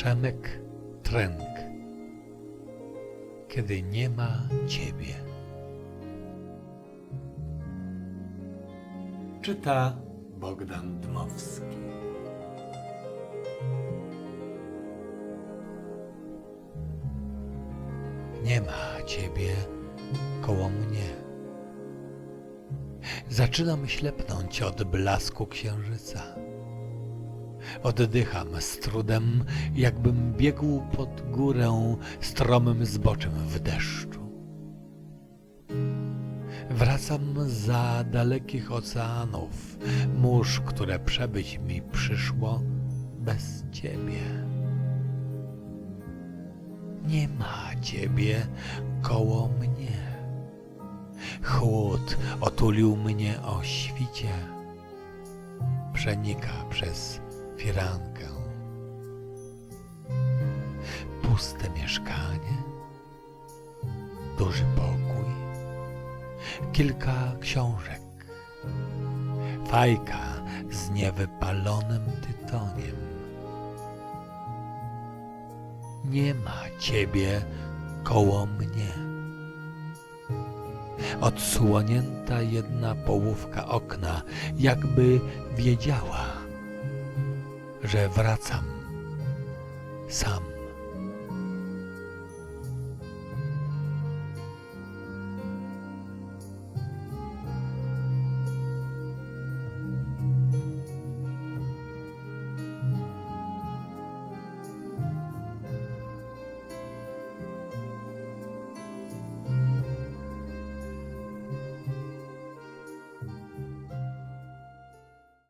Przemek Tręk. Kiedy nie ma ciebie. Czyta Bogdan Dmowski. Nie ma ciebie koło mnie. Zaczynam ślepnąć od blasku księżyca. Oddycham z trudem, jakbym biegł pod górę stromym zboczem w deszczu. Wracam za dalekich oceanów, mórz, które przebyć mi przyszło bez ciebie. Nie ma ciebie koło mnie. Chłód otulił mnie o świcie. Przenika przez firankę. Puste mieszkanie, duży pokój, kilka książek, fajka z niewypalonym tytoniem. Nie ma ciebie koło mnie. Odsłonięta jedna połówka okna, jakby wiedziała, że wracam sam.